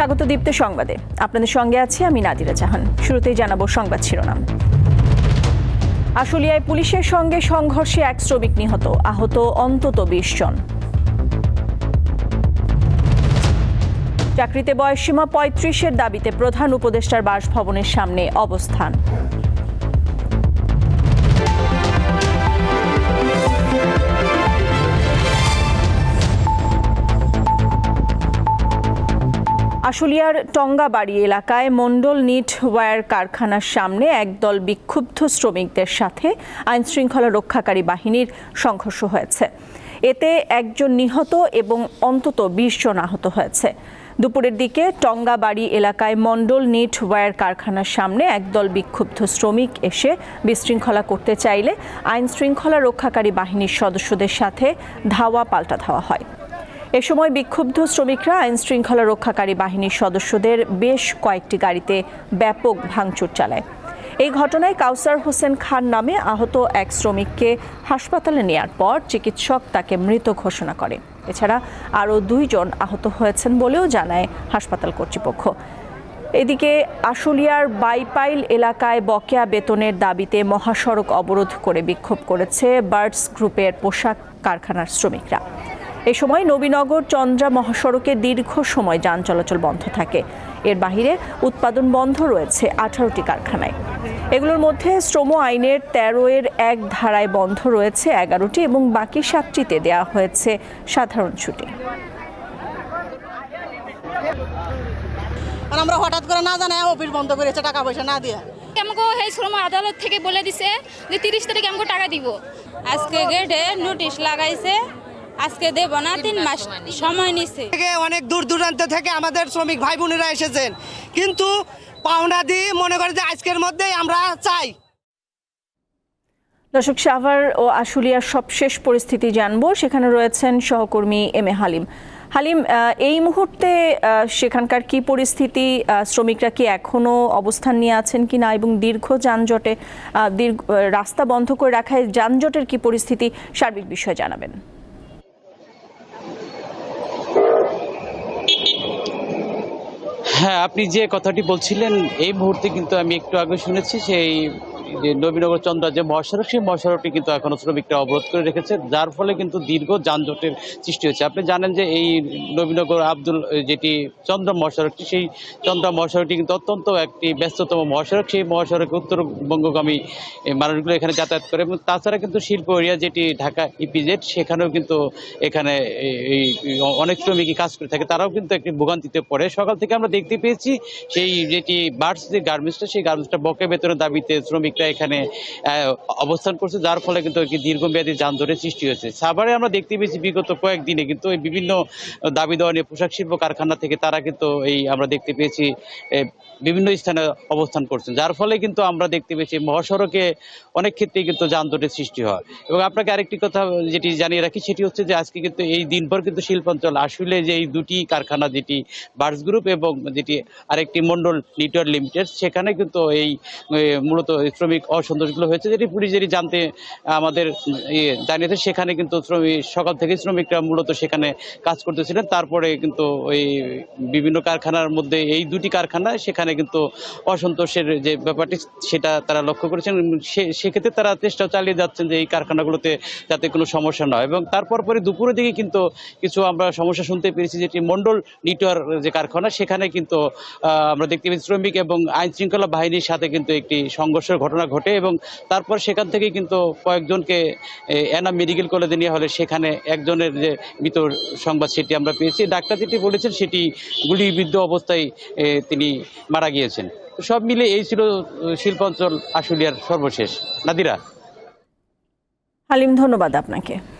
স্বাগত দীপ্ত সংবাদে। আপনাদের সঙ্গে আছি আমি নাদিরা জাহান। শুরুতেই জানাব সংবাদ শিরোনাম। আশুলিয়ায় পুলিশের সঙ্গে সংঘর্ষে এক শ্রমিক নিহত, আহত অন্তত বিশ জন। চাকরিতে বয়সসীমা পঁয়ত্রিশের দাবিতে প্রধান উপদেষ্টার বাসভবনের সামনে অবস্থান। আশুলিয়ার টঙ্গাবাড়ি এলাকায় মণ্ডল নিট ওয়্যার কারখানার সামনে একদল বিক্ষুব্ধ শ্রমিকদের সাথে আইনশৃঙ্খলা রক্ষাকারী বাহিনীর সংঘর্ষ হয়েছে। এতে একজন নিহত এবং অন্তত বিশ জন আহত হয়েছে। দুপুরের দিকে টঙ্গাবাড়ি এলাকায় মণ্ডল নিট ওয়্যার কারখানার সামনে একদল বিক্ষুব্ধ শ্রমিক এসে বিশৃঙ্খলা করতে চাইলে আইন শৃঙ্খলা রক্ষাকারী বাহিনীর সদস্যদের সাথে ধাওয়া পাল্টা ধাওয়া হয়। এ সময় বিক্ষুব্ধ শ্রমিকরা আইন শৃঙ্খলা রক্ষাকারী বাহিনীর সদস্যদের বেশ কয়েকটি গাড়িতে ব্যাপক ভাঙচুর চালায়। এই ঘটনায় কাউসার হোসেন খান নামে আহত এক শ্রমিককে হাসপাতালে নেয়ার পর চিকিৎসক তাকে মৃত ঘোষণা করে। এছাড়া আরও দুইজন আহত হয়েছেন বলেও জানায় হাসপাতাল কর্তৃপক্ষ। এদিকে আশুলিয়ার বাইপাইল এলাকায় বকেয়া বেতনের দাবিতে মহাসড়ক অবরোধ করে বিক্ষোভ করেছে বার্ডস গ্রুপের পোশাক কারখানার শ্রমিকরা। এ সময় নবীনগর চন্দ্রা মহাসড়কে দীর্ঘ সময় যান চলাচল বন্ধ থাকে। এর বাহিরে উৎপাদন বন্ধ রয়েছে আঠারোটি কারখানায়। এগুলোর মধ্যে শ্রম আইনের তেরো এর এক ধারায় বন্ধ রয়েছে এগারোটি এবং বাকি সাতটিতে দেওয়া হয়েছে সাধারণ ছুটি। আর আমরা হঠাৎ করে না জানাই অফিস বন্ধ করেছে টাকা পয়সা না দিয়ে। আমাকে এই শ্রম আদালত থেকে বলে দিছে যে তিরিশ তারিখ আমাকে টাকা দিব। আজকে গেটে নোটিশ লাগাইছে আজকে দেব না তিন মাস সময় নিছে। থেকে অনেক দূর দূরান্ত থেকে আমাদের শ্রমিক ভাই বোনেরা এসেছেন। কিন্তু পাওনা দিয়ে মনে করে যে আজকের মধ্যেই আমরা চাই। দর্শক সাভার ও আশুলিয়ার সবশেষ পরিস্থিতি জানব। সেখানে রয়েছেন সহকর্মী এম এ হালিম। হালিম এই মুহূর্তে সেখানকার কি পরিস্থিতি? শ্রমিকরা কি এখনও অবস্থান নিয়ে আছেন কি না এবং দীর্ঘ যানজটে দীর্ঘ রাস্তা বন্ধ করে রাখায় যানজটের কি পরিস্থিতি? সার্বিক বিষয়ে জানাবেন। হ্যাঁ আপনি যে কথাটি বলছিলেন এই মুহূর্তে কিন্তু আমি একটু আগে শুনেছি সেই যে নবীনগর চন্দ্রা যে মহাসড়ক, সেই মহাসড়কটি কিন্তু এখনও শ্রমিকরা অবরোধ করে রেখেছে। যার ফলে কিন্তু দীর্ঘ যানজটের সৃষ্টি হচ্ছে আপনি জানেন যে এই নবীনগর আব্দুল, যেটি চন্দ্রা মহাসড়কটি, সেই চন্দ্রা মহাসড়কটি কিন্তু অত্যন্ত একটি ব্যস্ততম মহাসড়ক। সেই মহাসড়কে উত্তরবঙ্গগামী মানুষগুলো এখানে যাতায়াত করে এবং তাছাড়া কিন্তু শিল্প এরিয়া যেটি ঢাকা ইপিজেড, সেখানেও কিন্তু এখানে এই- অনেক শ্রমিকই কাজ করে থাকে। তারাও কিন্তু একটি ভোগান্তিতে পড়ে। সকাল থেকে আমরা দেখতে পেয়েছি, সেই যেটি বার্ডস যে গার্মেন্টসটা, সেই গার্মেন্টসটা বকে বেতনের দাবিতে শ্রমিকরা এখানে অবস্থান করছে, যার ফলে কিন্তু একটি দীর্ঘমেয়াদী যানজটের সৃষ্টি হয়েছে। সাভারে আমরা দেখতে পেয়েছি বিগত কয়েকদিনে কিন্তু এই বিভিন্ন দাবি দেওয়া নিয়ে পোশাক শিল্প কারখানা থেকে তারা কিন্তু এই আমরা দেখতে পেয়েছি বিভিন্ন স্থানে অবস্থান করছেন যার ফলে কিন্তু আমরা দেখতে পেয়েছি মহাসড়কে অনেক ক্ষেত্রেই কিন্তু যানজটের সৃষ্টি হয়। এবং আপনাকে আরেকটি কথা যেটি জানিয়ে রাখি, সেটি হচ্ছে যে আজকে কিন্তু এই দিনভর কিন্তু শিল্পাঞ্চল আসলে যে এই দুটি কারখানা, যেটি বার্স গ্রুপ এবং যেটি আরেকটি মন্ডল নিটওয়ার লিমিটেড, সেখানে কিন্তু এই মূলত শ্রমিক অসন্তোষগুলো হয়েছে, যেটি পুলিশ যেটি জানতে আমাদের ইয়ে জানিয়েছে। সেখানে কিন্তু শ্রমিক, সকাল থেকে শ্রমিকরা মূলত সেখানে কাজ করতেছিলেন। তারপরে কিন্তু ওই বিভিন্ন কারখানার মধ্যে, এই দুটি কারখানা সেখানে কিন্তু অসন্তোষের যে ব্যাপারটি, সেটা তারা লক্ষ্য করেছেন। সেক্ষেত্রে তারা চেষ্টা চালিয়ে যাচ্ছেন যে এই কারখানাগুলোতে যাতে কোনো সমস্যা না হয়। এবং তারপর পরে দুপুরের দিকে কিন্তু কিছু আমরা সমস্যা শুনতে পেরেছি, যেটি মন্ডল নিটোয়ার যে কারখানা, সেখানে কিন্তু আমরা দেখতে পেয়েছি শ্রমিক এবং আইন শৃঙ্খলা বাহিনীর সাথে কিন্তু একটি সংঘর্ষের ঘটনা ঘটে এবং তারপর সেখান থেকে কিন্তু কয়েকজনকে এনা মেডিকেল কলেজে নেওয়া হলে সেখানে একজনের যে মৃত সংবাদ সেটি আমরা পেয়েছি। ডাক্তার যেটি বলেছেন সেটি গুলিবিদ্ধ অবস্থায় তিনি মারা গিয়েছেন। সব মিলে এই ছিল শিল্পাঞ্চল আশুলিয়ার সর্বশেষ। নাদিরা। হালিম, ধন্যবাদ আপনাকে।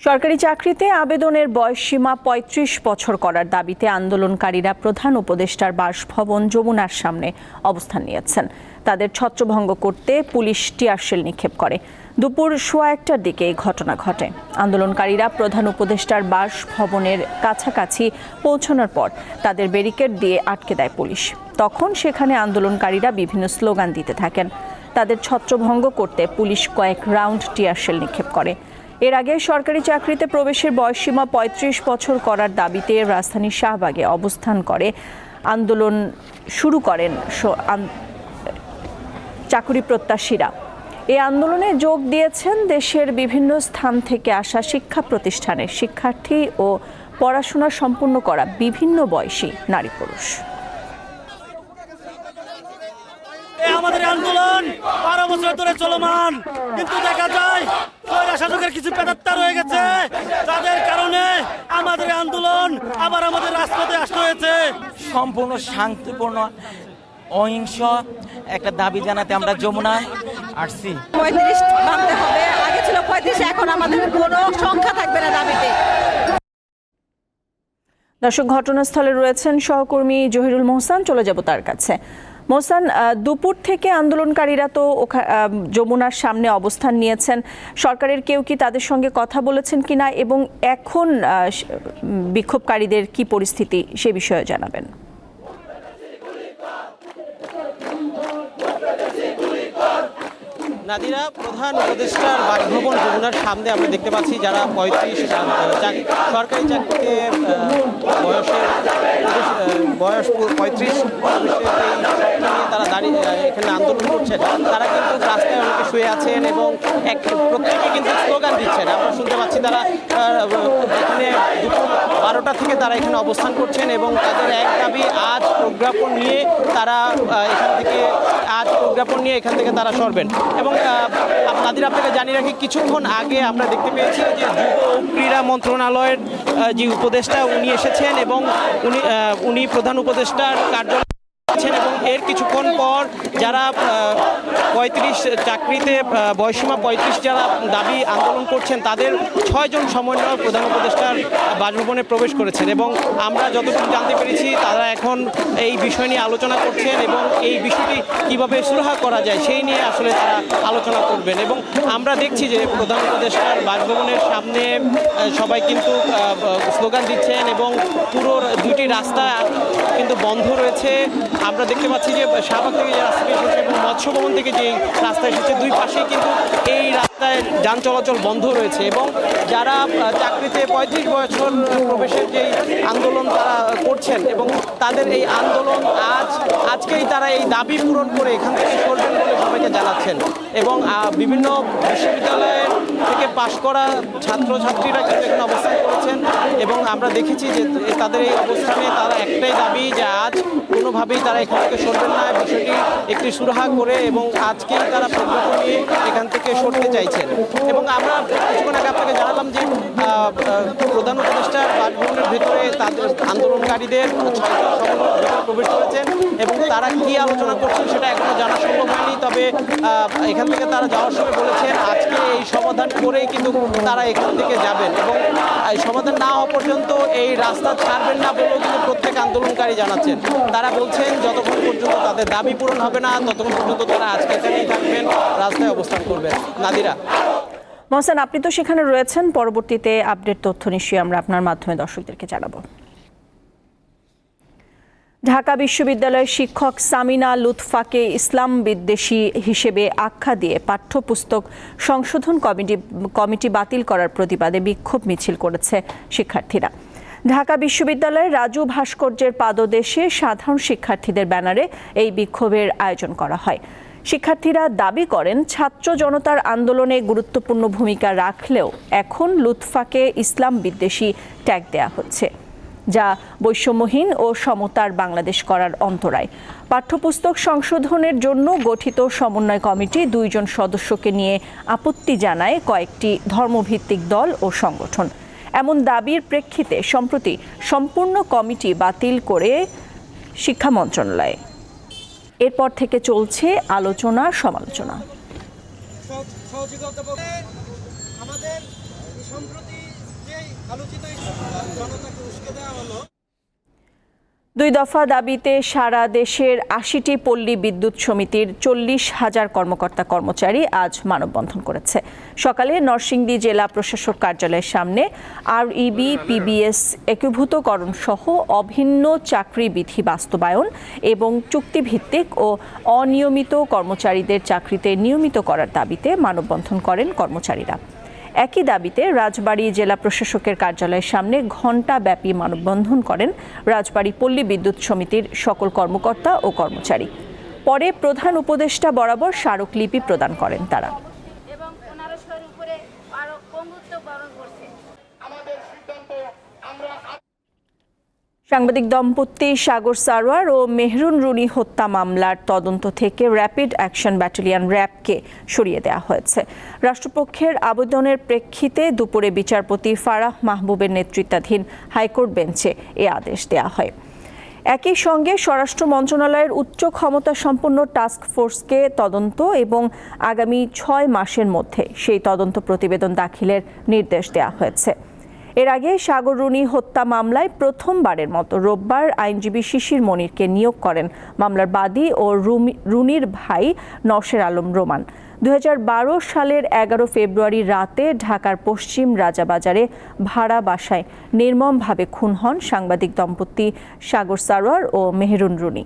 সরকারি চাকরিতে আবেদনের বয়সসীমা পঁয়ত্রিশ বছর করার দাবিতে আন্দোলনকারীরা প্রধান উপদেষ্টার বাসভবন যমুনার সামনে অবস্থান নিয়েছেন। তাদের ছত্রভঙ্গ করতে পুলিশ টিয়ারশেল নিক্ষেপ করে। দুপুর সোয়া একটার দিকে এই ঘটনা ঘটে। আন্দোলনকারীরা প্রধান উপদেষ্টার বাসভবনের কাছাকাছি পৌঁছানোর পর তাদের ব্যারিকেড দিয়ে আটকে দেয় পুলিশ। তখন সেখানে আন্দোলনকারীরা বিভিন্ন স্লোগান দিতে থাকেন। তাদের ছত্রভঙ্গ করতে পুলিশ কয়েক রাউন্ড টিয়ারশেল নিক্ষেপ করে। এর আগে সরকারি চাকরিতে প্রবেশের বয়সসীমা পঁয়ত্রিশ বছর করার দাবিতে রাজধানীর শাহবাগে অবস্থান করে। আন্দোলন শুরু করেন চাকুরি প্রত্যাশীরা। এই আন্দোলনে যোগ দিয়েছেন দেশের বিভিন্ন স্থান থেকে আসা শিক্ষা প্রতিষ্ঠানের শিক্ষার্থী ও পড়াশোনা সম্পূর্ণ করা বিভিন্ন বয়সী নারী পুরুষ এই আমাদের আন্দোলন বারো বছর ধরে চলমান। কিন্তু দেখা যায় শাসকের কিছু পেতাত্তা রয়ে গেছে। যাদের কারণে আমাদের আন্দোলন আবার আমাদের রাজপথে আসতে হয়েছে। সম্পূর্ণ শান্তিপূর্ণ অহিংস একটা দাবি জানাতে আমরা যমুনায় আসছি পঁয়ত্রিশ মানতে হবে। আগে ছিল পঁয়ত্রিশ এখন আমাদের কোনো সংখ্যা থাকবে না দাবিতে। দর্শক ঘটনাস্থলে রয়েছেন সহকর্মী জহিরুল মোহসান। চলে যাব তার কাছে। মোহসান আহ, দুপুর থেকে আন্দোলনকারীরা তো যমুনার সামনে অবস্থান নিয়েছেন। সরকারের কেউ কি তাদের সঙ্গে কথা বলেছেন কিনা এবং এখন বিক্ষোভকারীদের কি পরিস্থিতি সে বিষয়ে জানাবেন। নাদিরা, প্রধান উপদেষ্টার বাসভবন যমুনার সামনে আমরা দেখতে পাচ্ছি যারা পঁয়ত্রিশ সরকারি চাকরিতে বয়সের বয়স পঁয়ত্রিশ তারা দাঁড়িয়ে এখানে আন্দোলন করছেন। তারা কিন্তু রাস্তায় অনেকে শুয়ে আছেন এবং এক প্রত্যেকে কিন্তু স্লোগান দিচ্ছেন। আমরা শুনতে পাচ্ছি তারা এখানে দুপুর বারোটা থেকে তারা এখানে অবস্থান করছেন এবং তাদের এক দাবি, আজ প্রজ্ঞাপন নিয়ে তারা এখান থেকে, আজ প্রজ্ঞাপন নিয়ে এখান থেকে তারা সরবেন। এবং তাদের আপনাকে জানিয়ে রাখি, কিছুক্ষণ আগে আমরা দেখতে পেয়েছি যে যুব ক্রীড়া মন্ত্রণালয়ের যে উপদেষ্টা উনি এসেছেন এবং উনি উনি প্রধান উপদেষ্টার কার্যালয় আছেন এবং এর কিছুক্ষণ পর যারা পঁয়ত্রিশ চাকরিতে বয়সীমা পঁয়ত্রিশ যারা দাবি আন্দোলন করছেন, তাদের ছয়জন সমন্বয় প্রধান উপদেষ্টার বাসভবনে প্রবেশ করেছেন এবং আমরা যতটুকু জানতে পেরেছি, তারা এখন এই বিষয় নিয়ে আলোচনা করছেন এবং এই বিষয়টি কীভাবে সুরাহা করা যায় সেই নিয়ে আসলে তারা আলোচনা করবেন এবং আমরা দেখছি যে প্রধান উপদেষ্টার বাসভবনের সামনে সবাই কিন্তু স্লোগান দিচ্ছেন এবং পুরো দুটি রাস্তা কিন্তু বন্ধ রয়েছে। আমরা দেখতে পাচ্ছি যে শাহবাগ থেকে যে রাস্তাটি এসেছে এবং মৎস্য ভবন থেকে যে রাস্তা এসেছে, দুই পাশেই কিন্তু এই রাস্তায় যান চলাচল বন্ধ রয়েছে এবং যারা চাকরিতে পঁয়ত্রিশ বছর প্রবেশের যে আন্দোলন তারা করছেন এবং তাদের এই আন্দোলন আজ, আজকেই তারা এই দাবি পূরণ করে এখান থেকে সরবেন বলে সবাইকে জানাচ্ছেন এবং বিভিন্ন বিশ্ববিদ্যালয়ের থেকে পাশ করা ছাত্রছাত্রীরা কিন্তু এখানে অবস্থান করেছেন এবং আমরা দেখেছি যে তাদের এই অবস্থানে তারা একটাই দাবি যে আজ কোনোভাবেই তারা এখান থেকে সরবেন না। বিষয়টি একটি সুরাহা করে এবং আজকেই তারা প্রজ্ঞাপন নিয়ে এখান থেকে সরতে চাইছেন। এবং আমরা কিছুক্ষণ আগে আপনাকে জানালাম যে প্রধান উপদেষ্টা বাসভবনের ভেতরে তাদের আন্দোলনকারীদের প্রবেশ করেছেন এবং তারা কি আলোচনা করছেন সেটা এখনও জানা সম্ভব হয়নি। তবে এখান থেকে তারা যাওয়ার সময় বলেছেন, আজকে এই সমাধান করেই কিন্তু তারা এখান থেকে যাবেন এবং সমাধান না হওয়া পর্যন্ত এই রাস্তা ছাড়বেন না বলেও কিন্তু প্রত্যেক আন্দোলনকারী জানাচ্ছেন। তারা বলছেন, যতক্ষণ পর্যন্ত তাদের দাবি পূরণ হবে না, ততক্ষণ পর্যন্ত তারা আজকে এখানেই থাকবেন, রাস্তায় অবস্থান করবেন। নাদিরা। মহসেন, আপনি তো সেখানে রয়েছেন, পরবর্তীতে আপডেট তথ্য নিশ্চয়ই আমরা আপনার মাধ্যমে দর্শকদেরকে জানাব। ঢাকা বিশ্ববিদ্যালয়ের শিক্ষক সামিনা লুৎফাকে ইসলাম বিদ্বেষী হিসেবে আখ্যা দিয়ে পাঠ্যপুস্তক সংশোধন কমিটি কমিটি বাতিল করার প্রতিবাদে বিক্ষোভ মিছিল করেছে শিক্ষার্থীরা। ঢাকা বিশ্ববিদ্যালয়ের রাজু ভাস্কর্যের পাদদেশে সাধারণ শিক্ষার্থীদের ব্যানারে এই বিক্ষোভের আয়োজন করা হয়। শিক্ষার্থীরা দাবি করেন, ছাত্র জনতার আন্দোলনে গুরুত্বপূর্ণ ভূমিকা রাখলেও এখন লুৎফাকে ইসলাম বিদ্বেষী ট্যাগ দেয়া হচ্ছে। যা বৈষম্যহীন ও সমতার বাংলাদেশ করার অন্তরায়। পাঠ্যপুস্তক সংশোধনের জন্য গঠিত সমন্বয় কমিটি দুইজন সদস্যকে নিয়ে আপত্তি জানায় কয়েকটি ধর্মভিত্তিক দল ও সংগঠন। এমন দাবির প্রেক্ষিতে সম্প্রতি সম্পূর্ণ কমিটি বাতিল করে শিক্ষা মন্ত্রণালয়। এরপর থেকে চলছে আলোচনা, সমালোচনা। আমাদের সম্প্রতি যে আলোচিত জনতাকে দুই দফা দাবিতে সারা দেশের আশিটি পল্লী বিদ্যুৎ সমিতির চল্লিশ হাজার কর্মকর্তা কর্মচারী আজ মানববন্ধন করেছে। সকালে নরসিংদী জেলা প্রশাসক কার্যালয়ের সামনে আর ইবি পিবিএস একীভূতকরণ সহ অভিন্ন চাকরি বিধি বাস্তবায়ন এবং চুক্তিভিত্তিক ও অনিয়মিত কর্মচারীদের চাকরিতে নিয়মিত করার দাবিতে মানববন্ধন করেন কর্মচারীরা। একই দাবিতে রাজবাড়ী জেলা প্রশাসকের কার্যালয়ের সামনে ঘণ্টাব্যাপী মানববন্ধন করেন রাজবাড়ী পল্লী বিদ্যুৎ সমিতির সকল কর্মকর্তা ও কর্মচারী। পরে প্রধান উপদেষ্টা বরাবর স্মারকলিপি প্রদান করেন তারা। সাংবাদিক দম্পতি সাগর সারোয়ার ও মেহরুন রুনি হত্যা মামলার তদন্ত থেকে র্যাপিড অ্যাকশন ব্যাটালিয়ন র্যাবকে সরিয়ে দেওয়া হয়েছে। রাষ্ট্রপক্ষের আবেদনের প্রেক্ষিতে দুপুরে বিচারপতি ফারাহ মাহবুবের নেতৃত্বাধীন হাইকোর্ট বেঞ্চে এ আদেশ দেওয়া হয়। একই সঙ্গে স্বরাষ্ট্র মন্ত্রণালয়ের উচ্চ ক্ষমতা সম্পন্ন টাস্ক ফোর্সকে তদন্ত এবং আগামী ছয় মাসের মধ্যে সেই তদন্ত প্রতিবেদন দাখিলের নির্দেশ দেওয়া হয়েছে। এর আগে সাগর রুনি হত্যা মামলায় প্রথমবারের মতো রোববার আইনজীবী শিশির মনিরকে নিয়োগ করেন মামলার বাদী ও রুনির ভাই নসের আলম রোমান। দু হাজার বারো সালের এগারো ফেব্রুয়ারি রাতে ঢাকার পশ্চিম রাজাবাজারে ভাড়া বাসায় নির্মমভাবে খুন হন সাংবাদিক দম্পতি সাগর সারোয়ার ও মেহরুন রুনি।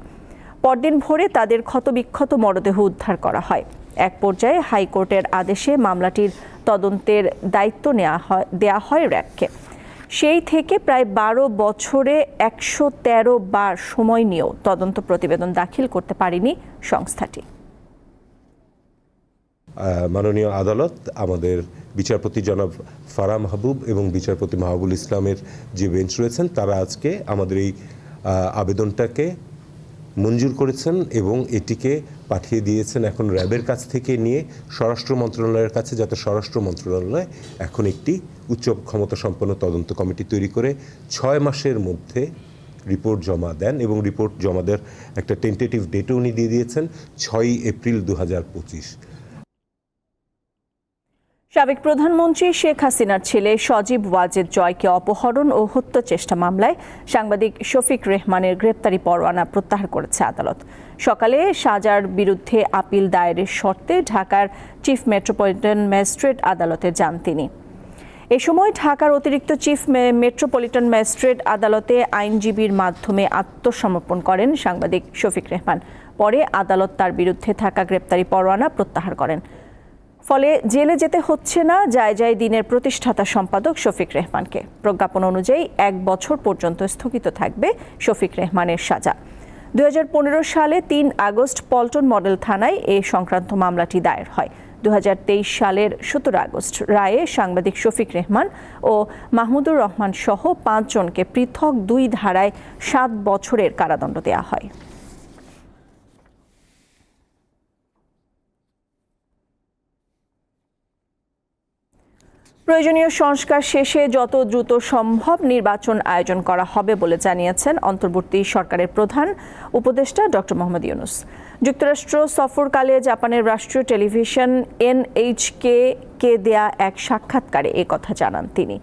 পরদিন ভোরে তাদের ক্ষতবিক্ষত মরদেহ উদ্ধার করা হয়। এক পর্যায়ে হাইকোর্টের আদেশে মামলাটির তদন্তের দায়িত্ব নেওয়া হয়, দেয়া হয় র্যাবকে। সেই থেকে প্রায় বারো বছরে একশো তেরো বার সময় নিয়েও তদন্ত প্রতিবেদন দাখিল করতে পারেনি সংস্থাটি। মাননীয় আদালত আমাদের বিচারপতি জনাব ফারা মাহবুব এবং বিচারপতি মাহবুল ইসলামের যে বেঞ্চ রয়েছেন, তারা আজকে আমাদের এই আবেদনটাকে মঞ্জুর করেছেন এবং এটিকে পাঠিয়ে দিয়েছেন এখন র্যাবের কাছ থেকে নিয়ে স্বরাষ্ট্র মন্ত্রণালয়ের কাছে, যাতে স্বরাষ্ট্র মন্ত্রণালয় এখন একটি উচ্চ ক্ষমতা সম্পন্ন তদন্ত কমিটি তৈরি করে ছয় মাসের মধ্যে রিপোর্ট জমা দেন এবং রিপোর্ট জমা দেওয়ার একটা টেন্টেটিভ ডেটও উনি দিয়ে দিয়েছেন, ছয়ই এপ্রিল দু হাজার পঁচিশ। সাবেক প্রধানমন্ত্রী শেখ হাসিনার ছেলে সজীব ওয়াজেদ জয়কে অপহরণ ও হত্যা চেষ্টা মামলায় সাংবাদিক শফিক রেহমানের গ্রেপ্তারি পরোয়ানা প্রত্যাহার করেছে আদালত। সকালে সাজার বিরুদ্ধে আপিল দায়েরের শর্তে ঢাকার চিফ মেট্রোপলিটন ম্যাজিস্ট্রেট আদালতে যান তিনি। এ সময় ঢাকার অতিরিক্ত চিফ মেট্রোপলিটন ম্যাজিস্ট্রেট আদালতে আইনজীবীর মাধ্যমে আত্মসমর্পণ করেন সাংবাদিক শফিক রেহমান। পরে আদালত তার বিরুদ্ধে থাকা গ্রেপ্তারি পরোয়ানা প্রত্যাহার করেন। ফলে জেলে যেতে হচ্ছে না। যায় যায় দিনের প্রতিষ্ঠাতা সম্পাদক শফিক রেহমানকে। প্রজ্ঞাপন অনুযায়ী এক বছর পর্যন্ত স্থগিত থাকবে শফিক রেহমানের সাজা। দু হাজার পনেরো সালে তিন আগস্ট পল্টন মডেল থানায় এ সংক্রান্ত মামলাটি দায়ের হয়। দু হাজার তেইশ সালের সতেরো আগস্ট রায়ে সাংবাদিক শফিক রেহমান ও মাহমুদুর রহমান সহ পাঁচজনকে পৃথক দুই ধারায় সাত বছরের কারাদণ্ড দেওয়া হয়। প্রয়োজনীয় সংস্কার শেষে যত দ্রুত সম্ভব নির্বাচন আয়োজন করা হবে বলে জানিয়েছেন অন্তর্বর্তী সরকারের প্রধান উপদেষ্টা ডক্টর মোহাম্মদ ইউনুস। যুক্তরাষ্ট্র সফরকালে জাপানের রাষ্ট্রীয় টেলিভিশন এনএইচকে কে দেয়া এক সাক্ষাৎকারে এ কথা জানান তিনি।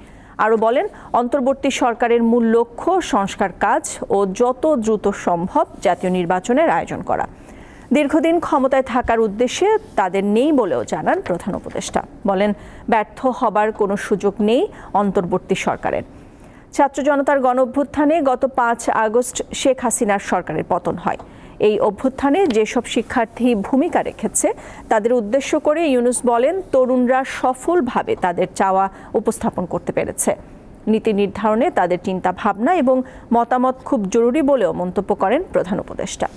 আরও বলেন, অন্তর্বর্তী সরকারের মূল লক্ষ্য সংস্কার কাজ ও যত দ্রুত সম্ভব জাতীয় নির্বাচনের আয়োজন করা। দীর্ঘদিন ক্ষমতায় থাকার উদ্দেশ্যে তাদের নেই বলেও জানান প্রধান উপদেষ্টা। বলেন, ব্যর্থ হবার কোনো সুযোগ নেই অন্তর্বর্তী সরকারের। ছাত্র জনতার গণ অভ্যুত্থানে গত পাঁচ আগস্ট শেখ হাসিনার সরকারের পতন হয়। এই অভ্যুত্থানে যেসব শিক্ষার্থী ভূমিকা রেখেছে, তাদের উদ্দেশ্য করে ইউনুস বলেন, তরুণরা সফলভাবে তাদের চাওয়া উপস্থাপন করতে পেরেছে। নীতি নির্ধারণে তাদের চিন্তা ভাবনা এবং মতামত খুব জরুরি বলেও মন্তব্য করেন প্রধান উপদেষ্টা।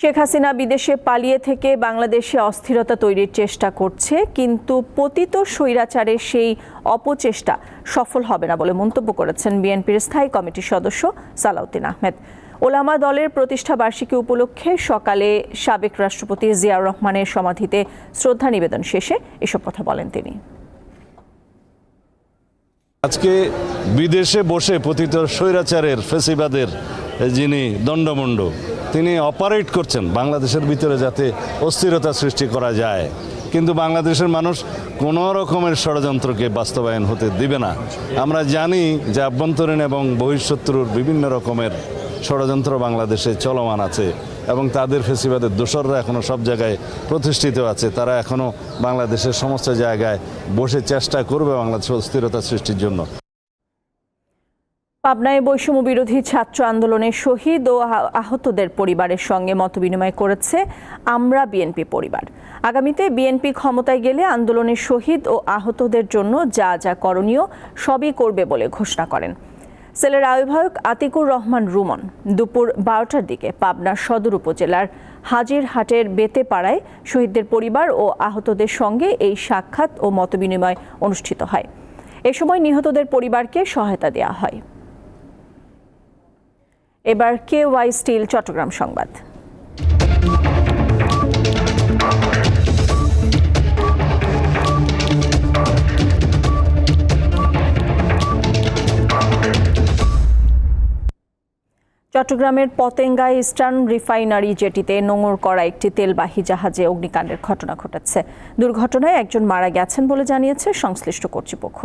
শেখ হাসিনা বিদেশে পালিয়ে থেকে বাংলাদেশে অস্থিরতা তৈরির চেষ্টা করছে, কিন্তু পতিত স্বৈরাচারের সেই অপচেষ্টা সফল হবে না বলে মন্তব্য করেছেন বিএনপির স্থায়ী কমিটির সদস্য সালাউদ্দিন আহমেদ। ওলামা দলের প্রতিষ্ঠা বার্ষিকী উপলক্ষে সকালে সাবেক রাষ্ট্রপতি জিয়াউর রহমানের সমাধিতে শ্রদ্ধা নিবেদন শেষে এসব কথা বলেন তিনি। আজকে বিদেশে বসে পতিত স্বৈরাচারের ফেসিবাদের যিনি দণ্ডমণ্ড তিনি অপারেট করছেন বাংলাদেশের ভিতরে যাতে অস্থিরতা সৃষ্টি করা যায়। কিন্তু বাংলাদেশের মানুষ কোনো রকমের ষড়যন্ত্রকে বাস্তবায়ন হতে দিবে না। আমরা জানি যে আভ্যন্তরীণ এবং বহিঃশত্রুর বিভিন্ন রকমের ষড়যন্ত্র বাংলাদেশে চলমান আছে এবং তাদের ফেসিবাদের দোসররা এখনও সব জায়গায় প্রতিষ্ঠিত আছে। তারা এখনও বাংলাদেশের সমস্ত জায়গায় বসে চেষ্টা করবে বাংলাদেশে অস্থিরতা সৃষ্টির জন্য। পাবনায় বৈষম্য বিরোধী ছাত্র আন্দোলনের শহীদ ও আহতদের পরিবারের সঙ্গে মতবিনিময় করেছে আমরা বিএনপি পরিবার। আগামীতে বিএনপি ক্ষমতায় গেলে আন্দোলনের শহীদ ও আহতদের জন্য যা যা করণীয় সবই করবে বলে ঘোষণা করেন। সেলের আহ্বায়ক আতিকুর রহমান রুমন দুপুর বারোটার দিকে পাবনা সদর উপজেলার হাজির হাজিরহাটের বেতেপাড়ায় শহীদদের পরিবার ও আহতদের সঙ্গে এই সাক্ষাৎ ও মতবিনিময় অনুষ্ঠিত হয়। এ সময় নিহতদের পরিবারকে সহায়তা দেওয়া হয়। এবার কে ওয়াই স্টিল, চট্টগ্রাম সংবাদ। চট্টগ্রামের পতেঙ্গায় ইস্টার্ন রিফাইনারি জেটিতে নোঙর করা একটি তেলবাহী জাহাজে অগ্নিকাণ্ডের ঘটনা ঘটেছে। দুর্ঘটনায় একজন মারা গেছেন বলে জানিয়েছে সংশ্লিষ্ট কর্তৃপক্ষ।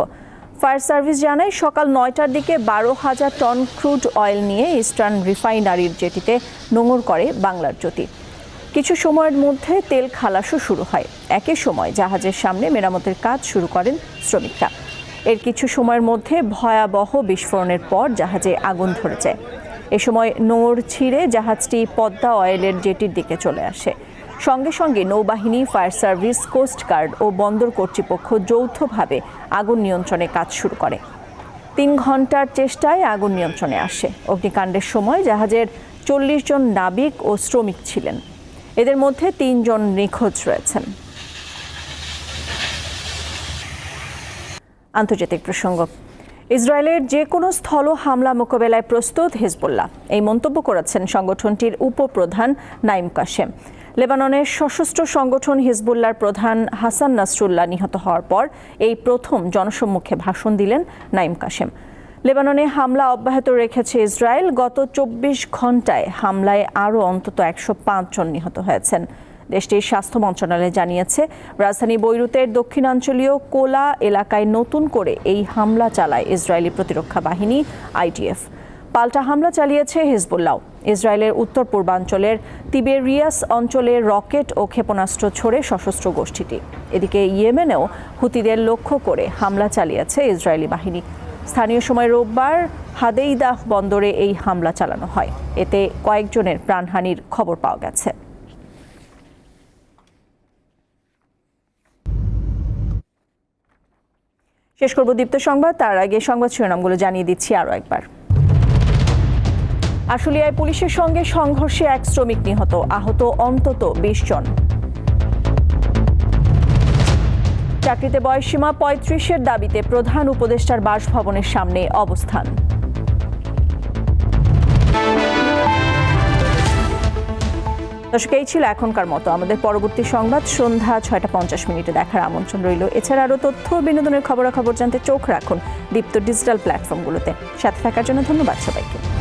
ফায়ার সার্ভিস জানায়, সকাল নয়টার দিকে বারো হাজার টন ক্রুড অয়েল নিয়ে ইস্টার্ন রিফাইনারির জেটিতে নোঙর করে বাংলার জ্যোতি। কিছু সময়ের মধ্যে তেল খালাসও শুরু হয়। একই সময় জাহাজের সামনে মেরামতের কাজ শুরু করেন শ্রমিকরা। এর কিছু সময়ের মধ্যে ভয়াবহ বিস্ফোরণের পর জাহাজে আগুন ধরে যায় এ সময় নোঙর ছিঁড়ে জাহাজটি পদ্মা অয়েলের জেটির দিকে চলে আসে। সঙ্গে সঙ্গে নৌবাহিনী, ফায়ার সার্ভিস কোস্টগার্ড ও বন্দর কর্তৃপক্ষ যৌথভাবে আগুন নিয়ন্ত্রণে কাজ শুরু করে। তিন ঘণ্টার চেষ্টায় আগুন নিয়ন্ত্রণে আসে। অগ্নিকাণ্ডের সময় জাহাজের চল্লিশ জন নাবিক ও শ্রমিক ছিলেন। এদের মধ্যে তিনজন নিখোঁজ রয়েছেন। আন্তর্জাতিক প্রসঙ্গ। ইসরায়েলের যে কোনো স্থল হামলা মোকাবেলায় প্রস্তুত হিজবুল্লাহ। এই মন্তব্য করেছেন সংগঠনটির উপপ্রধান নাইম কাশেম। লেবাননের সশস্ত্র সংগঠন হিজবুল্লাহর প্রধান হাসান নাসরুল্লাহ নিহত হওয়ার পর এই প্রথম জনসম্মুখে ভাষণ দিলেন নাইম কাশেম। লেবাননে হামলা অব্যাহত রেখেছে ইসরায়েল। গত চব্বিশ ঘন্টায় হামলায় আরও অন্তত একশো পাঁচ জন নিহত হয়েছেন। দেশটির স্বাস্থ্য মন্ত্রণালয় জানিয়েছে, রাজধানী বৈরুতের দক্ষিণাঞ্চলীয় কোলা এলাকায় নতুন করে এই হামলা চালায় ইসরায়েলি প্রতিরক্ষা বাহিনী আইডিএফ পাল্টা হামলা চালিয়েছে হিজবুল্লাহ। ইসরায়েলের উত্তর পূর্বাঞ্চলের তিবেরিয়াস অঞ্চলে রকেট ও ক্ষেপণাস্ত্র ছড়ে সশস্ত্র গোষ্ঠীটি। এদিকে ইয়েমেনেও হুতিদের লক্ষ্য করে হামলা চালিয়েছে ইসরায়েলি বাহিনী। স্থানীয় সময় রোববার হাদেইদাহ বন্দরে এই হামলা চালানো হয়। এতে কয়েকজনের প্রাণহানির খবর পাওয়া গেছে। শেষ করব দীপ্ত সংবাদ। তার আগে সংবাদ শিরোনামগুলো জানিয়ে দিচ্ছি আরও একবার। আশুলিয়ায় পুলিশের সঙ্গে সংঘর্ষে এক শ্রমিক নিহত, আহত অন্তত বিশ জন। চাকরিতে বয়সসীমা পঁয়ত্রিশের দাবিতে প্রধান উপদেষ্টার বাসভবনের সামনে অবস্থান। দর্শক, এই ছিল এখনকার মতো। আমাদের পরবর্তী সংবাদ সন্ধ্যা ছয়টা পঞ্চাশ মিনিটে দেখার আমন্ত্রণ রইল। এছাড়া আরও তথ্য বিনোদনের খবরাখবর জানতে চোখ রাখুন দীপ্ত ডিজিটাল প্ল্যাটফর্মগুলোতে। সাথে থাকার জন্য ধন্যবাদ সবাইকে।